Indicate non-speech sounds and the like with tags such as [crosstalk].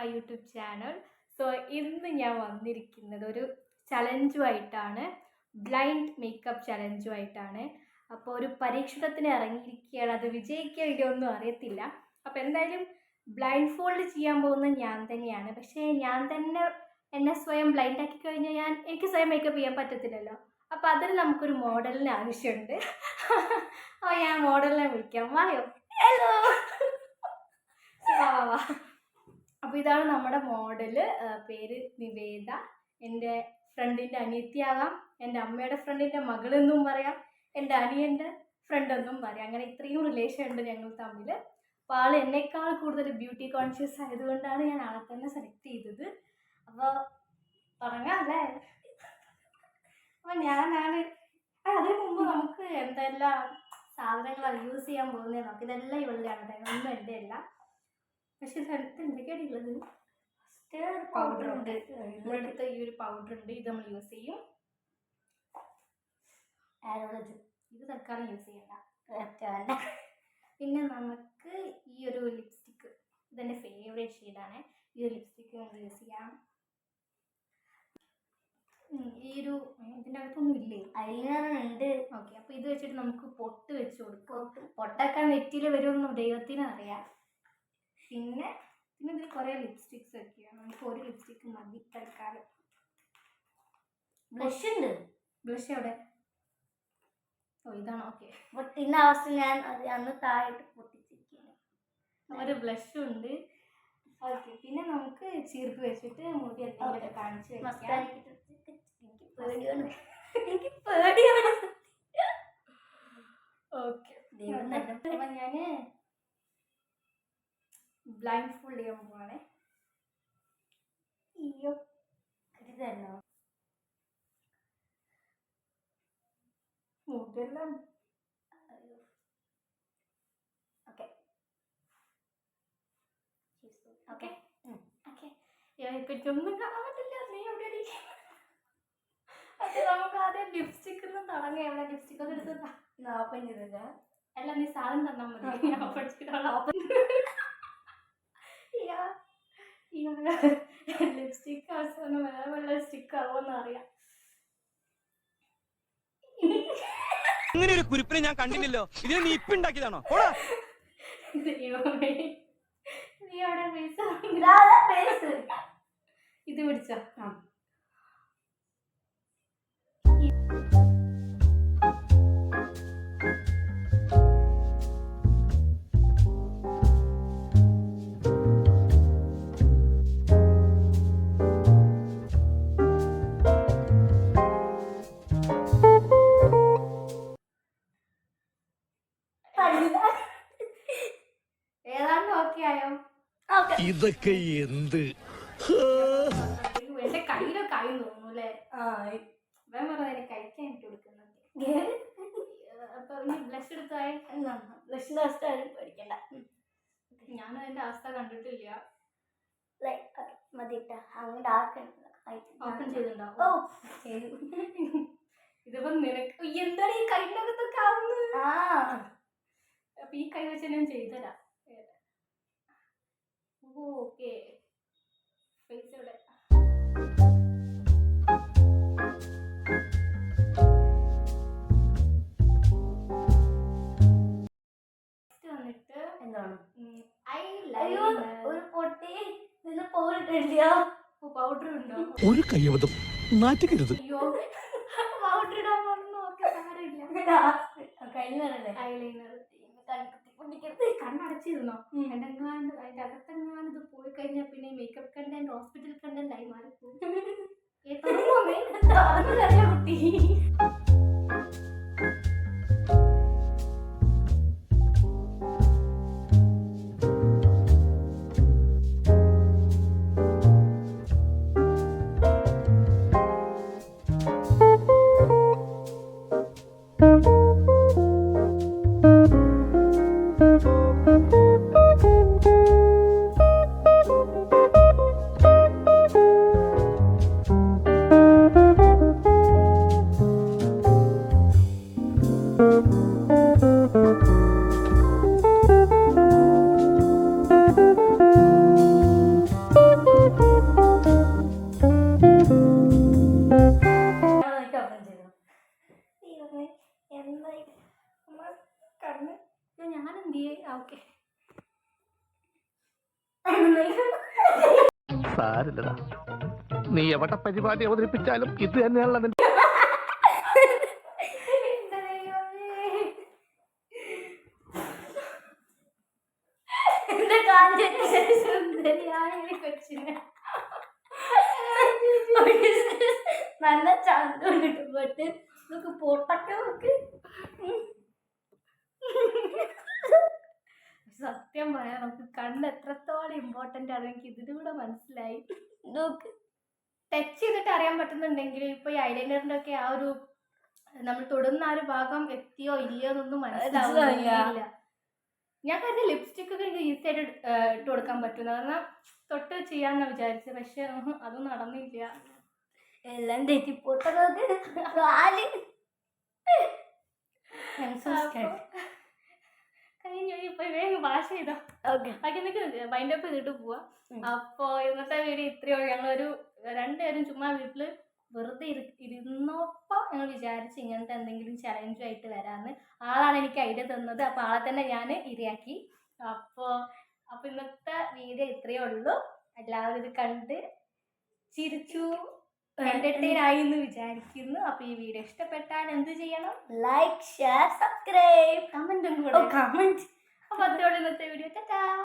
My YouTube channel so ഇന്ന് ഞാൻ വന്നിരിക്കുന്നത് ഒരു ചലഞ്ചുമായിട്ടാണ് ബ്ലൈൻഡ് മേക്കപ്പ് ചലഞ്ചുമായിട്ടാണ് അപ്പോൾ ഒരു പരീക്ഷണത്തിന് ഇറങ്ങിയിരിക്കുകയാണ്. അത് വിജയിക്കുക ഇല്ലയൊന്നും അറിയത്തില്ല. അപ്പോൾ എന്തായാലും ബ്ലൈൻഡ് ഫോൾഡ് ചെയ്യാൻ പോകുന്നത് ഞാൻ തന്നെയാണ്. പക്ഷേ ഞാൻ തന്നെ എന്നെ സ്വയം ബ്ലൈൻഡ് ആക്കി കഴിഞ്ഞാൽ ഞാൻ എനിക്ക് സ്വയം മേക്കപ്പ് ചെയ്യാൻ പറ്റത്തില്ലല്ലോ. അപ്പം അതിന് നമുക്കൊരു മോഡലിന് ആവശ്യമുണ്ട്. [laughs] അപ്പോൾ ഞാൻ മോഡലിനെ വിളിക്കാം. വായോ? ഹലോ ഇതാണ് നമ്മുടെ മോഡൽ പേര് നിവേദ. എന്റെ ഫ്രണ്ടിന്റെ അനിയത്തിയാകാം. എന്റെ അമ്മയുടെ ഫ്രണ്ടിന്റെ മകളെന്നും പറയാം. എന്റെ അനിയന്റെ ഫ്രണ്ട് എന്നും പറയാം. അങ്ങനെ ഇത്രയും റിലേഷൻ ഉണ്ട് ഞങ്ങൾ തമ്മിൽ അപ്പോൾ ആൾ എന്നേക്കാൾ കൂടുതൽ ബ്യൂട്ടി കോൺഷ്യസ് ആയതുകൊണ്ടാണ് ഞാൻ ആളെ തന്നെ സെലക്ട് ചെയ്തത്. അപ്പോൾ തുടങ്ങാം അല്ലേ? അപ്പോൾ ഞാനാണ്. അതിന് മുമ്പ് നമുക്ക് എന്തെല്ലാം സാധനങ്ങളാണ് യൂസ് ചെയ്യാൻ പോകുന്നത്? നമുക്ക് ഇതെല്ലാം ആണ് ഒന്നും എന്റെ അല്ല. പക്ഷെ സ്ഥലത്ത് എന്തൊക്കെയാണ് ഉള്ളത്? പൗഡർ ഉണ്ട്. നമ്മളെടുത്ത ഈ ഒരു പൗഡർ ഉണ്ട്. ഇത് നമ്മൾ യൂസ് ചെയ്യും. ആരോളജ് ഇത് തൽക്കാലം യൂസ് ചെയ്യണ്ട. പിന്നെ നമുക്ക് ഈ ഒരു ലിപ്സ്റ്റിക്ക് ഇതെന്റെ ഫേവറേറ്റ് ഷെയ്ഡാണ് ഈ ഒരു ലിപ്സ്റ്റിക്ക് നമുക്ക് യൂസ് ചെയ്യാം. ഈ ഒരു ഇതിന്റെ അകത്തൊന്നും ഇല്ലേ? ഉണ്ട്. ഓക്കെ അപ്പോൾ ഇത് വെച്ചിട്ട് നമുക്ക് പൊട്ട് വെച്ച് കൊടുക്കും. പൊട്ടൊക്കെ നെറ്റിയിൽ വരുമെന്നും ദൈവത്തിന് അറിയാം. പിന്നെ പിന്നെ ഇതിൽ കുറേ ലിപ്സ്റ്റിക്സ് ഒക്കെയാണ് നമുക്ക് ഒരു ലിപ്സ്റ്റിക്ക് മതി തൽക്കാലം. ബ്ലഷ് ഉണ്ട്? ബ്ലഷ് എവിടെ? ഓ ഇതാണ്? ഓക്കെ. ഇന്ന അവസ്ഥ ഞാൻ അത് അന്ന് താഴെ പൊട്ടിച്ചിരിക്കുകയാണ് ഒരു ബ്ലഷും ഉണ്ട്. ഓക്കെ പിന്നെ നമുക്ക് ചീർപ്പ് വെച്ചിട്ട് മുടി എന്തെങ്കിലും കാണിച്ച് വെക്കാം. എനിക്ക് പേടിയാണ്. എനിക്ക് പേടിയാണ്. ഓക്കെ. ദൈവം ഞാൻ ബ്ലൈൻഡ് ഫോൾഡ് ചെയ്യാൻ പോവാണേ. അയ്യോ ഇത് തരണോ മുടിയെല്ലാം ഓക്കെ ഓക്കെ ഓക്കെ എനിക്കൊന്നും കാണാൻ പറ്റില്ല നീ എവിടെ അതെ നമുക്ക് ആദ്യം ലിപ്സ്റ്റിക് ഒന്നും തുടങ്ങി. എവിടെ ലിപ്സ്റ്റിക് ഒന്ന് എടുത്ത്. ഓപ്പൺ ചെയ്തല്ല അല്ല നീ സാധനം തന്നാൽ മതി. ഞാൻ പഠിച്ചിട്ടുള്ള ലിപ്സ്റ്റിക് അവസാനം വേറെ വല്ല സ്റ്റിക്ക് ആവുമെന്ന് അറിയാം അങ്ങനെ ഒരു കുരിപ്പിനെ ഞാൻ കണ്ടില്ലല്ലോ. ഇതിനെ നീ ഇപ്പൊ ഉണ്ടാക്കിയതാണോ ഓടാ ദൈവമേ. നീ അവിടെ ഇത് പിടിച്ചോ. ആ. ഇതൊക്കെ എന്ത്? എന്റെ കയ്യിലോ കൈ ഞാൻ പറഞ്ഞ കഴിക്കാൻ കൊടുക്കുന്നത്. അപ്പൊ ബ്ലഷ് എടുത്തായി ആരും പേടിക്കണ്ട. ഞാനും അതിന്റെ അവസ്ഥ കണ്ടിട്ടില്ല. ലൈക്ക് മതി ഇട്ടാ. അങ്ങ് ഡാർക്ക് ഓപ്പൺ ഓ. ഇതിപ്പോ നിനക്ക് എന്താണ് ഈ കൈനകത്തൊക്കെ ആവുന്നത്? ആ. അപ്പൊ ഈ കൈ വെച്ച് ഞാൻ ചെയ്തുതരാം. ഓക്കെ. ഫേസ് ഇവിടെ വന്നിട്ട് എന്താണ്? ഐ ഒരു പൊട്ടി. നാറ്റിക്കരുത് പൗഡർ ഉണ്ടോ ഒരു കയ്യബദ്ധം. നാറ്റുകരുത് അയ്യോ. പൗഡർ ഇടാൻ പറഞ്ഞു നോക്കാൻ കഴിഞ്ഞല്ലേ ഐലൈനർ പൊട്ടിക്കരുത് കണ്ണടച്ചിരുന്നോ? കണ്ടെങ്ങാണ്ട് അതിന്റെ അകത്തെങ്ങാണ്ട് ഇത് പോയി കഴിഞ്ഞാൽ പിന്നെ മേക്കപ്പ് കണ്ടന്റ് ഹോസ്പിറ്റൽ കണ്ടന്റ് ആയി [laughs] ഏ, സാരില്ലടാ. നീ എവിടെ പരിപാടി അവതരിപ്പിച്ചാലും ഇത് തന്നെയാണല്ലോ നിന്റെ നല്ല ചന്തം കിട്ടുമ്പോട്ട് നമുക്ക് പോട്ടൊക്കെ നോക്ക്. പറയാം നമുക്ക് കണ്ണ് എത്രത്തോളം ഇമ്പോർട്ടന്റ് ആണ് എനിക്ക് ഇതിലൂടെ മനസ്സിലായി. നോക്ക്. ടച്ച് ചെയ്തിട്ട് അറിയാൻ പറ്റുന്നുണ്ടെങ്കിൽ ഇപ്പൊ ഈ ഐലൈനറിന്റെ ഒക്കെ ആ ഒരു നമ്മൾ തൊടുന്ന ആ ഒരു ഭാഗം എത്തിയോ ഇല്ലയോ എന്നൊന്നും മനസ്സിലാവില്ല. ഞാൻ കരുതി ലിപ്സ്റ്റിക് ഒക്കെ എനിക്ക് ഈസി ആയിട്ട് ഇട്ട്, കൊടുക്കാൻ പറ്റുന്നത് കാരണം തൊട്ട് ചെയ്യാന്ന വിചാരിച്ചത്. പക്ഷെ അതും നടന്നില്ല. എല്ലാം തെറ്റിപ്പോട്ടെ ഇപ്പൊ വേഗം വാഷ് ചെയ്തോ. ബാക്കി നിനക്ക് മൈൻഡ് അപ്പ് ചെയ്തിട്ട് പോവാ. അപ്പോ ഇന്നത്തെ വീഡിയോ ഇത്രയോ ഞങ്ങളൊരു രണ്ടുപേരും ചുമ്മാ വീട്ടിൽ വെറുതെ ഇരു ഇരുന്നപ്പോ ഞങ്ങൾ വിചാരിച്ച് ഇങ്ങനത്തെ എന്തെങ്കിലും ചലഞ്ചും ആയിട്ട് വരാന്ന് ആളാണ് എനിക്ക് ഐഡിയ തന്നത്. അപ്പൊ ആളെ തന്നെ ഞാൻ ഇരയാക്കി. അപ്പോ അപ്പൊ ഇന്നത്തെ വീഡിയോ ഇത്രയേ ഉള്ളൂ. എല്ലാവരും ഇത് കണ്ട് ചിരിച്ചു എന്റർടൈൻ ആയി എന്ന് വിചാരിക്കുന്നു. അപ്പൊ ഈ വീഡിയോ ഇഷ്ടപ്പെട്ടാൽ എന്ത് ചെയ്യണം? ലൈക്ക് ഷെയർ സബ്സ്ക്രൈബ് കമന്റും Oh, കൂടെ. Comment. അപ്പൊ അതോടെ ഇന്നത്തെ വീഡിയോ ടാറ്റാ